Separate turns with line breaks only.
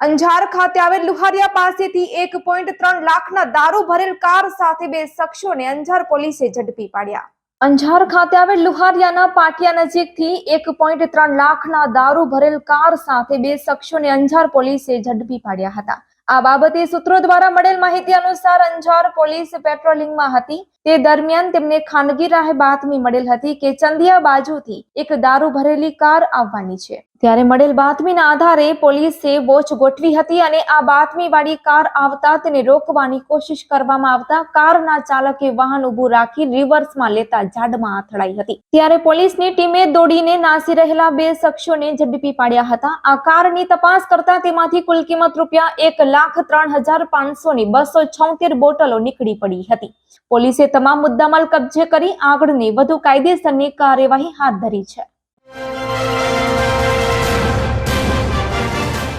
અંજાર ખાતે આવેલ લુહારિયા પાસેથી એક પોઈન્ટ ત્રણ લાખના દારૂ ભરેલ કાર સાથે બે શખ્સોને અંજાર પોલીસે ઝડપી પાડ્યા. અંજાર ખાતે આવેલ લુહારિયાના પાટિયા નજીકથી એક પોઈન્ટ ત્રણ લાખના દારૂ ભરેલ કાર સાથે બે શખ્સોને અંજાર પોલીસે ઝડપી પાડ્યા હતા. આ બાબતે સૂત્રો દ્વારા મળેલ માહિતી અનુસાર અંજાર પોલીસ પેટ્રોલિંગમાં હતી. તે દરમિયાન તેમને ખાનગી રાહે બાતમી મળેલ હતી કે ચંદિયા બાજુથી એક દારૂ ભરેલી કાર આવવાની છે. ત્યારે મળેલ બાતમીના આધારે પોલીસે વોચ ગોઠવી હતી અને આ બાતમીવાળી કાર આવતા તેને રોકવાની કોશિશ કરવામાં આવતા કારના ચાલકે વાહન ઊભું રાખી રિવર્સમાં લેતા ઝાડમાં અથડાઈ હતી. ત્યારે પોલીસની ટીમે દોડીને નાસી રહેલા બે શખ્સોને ઝડપી પાડ્યા હતા. આ કારની તપાસ કરતા તેમાંથી કુલ કિંમત રૂપિયા એક લાખ ત્રણ હજાર પાંચસો ની બસો છોતેર બોટલો નીકળી પડી હતી. પોલીસે તમામ મુદ્દામાલ કબજે કરી આગળની વધુ કાયદેસરની કાર્યવાહી હાથ ધરી છે.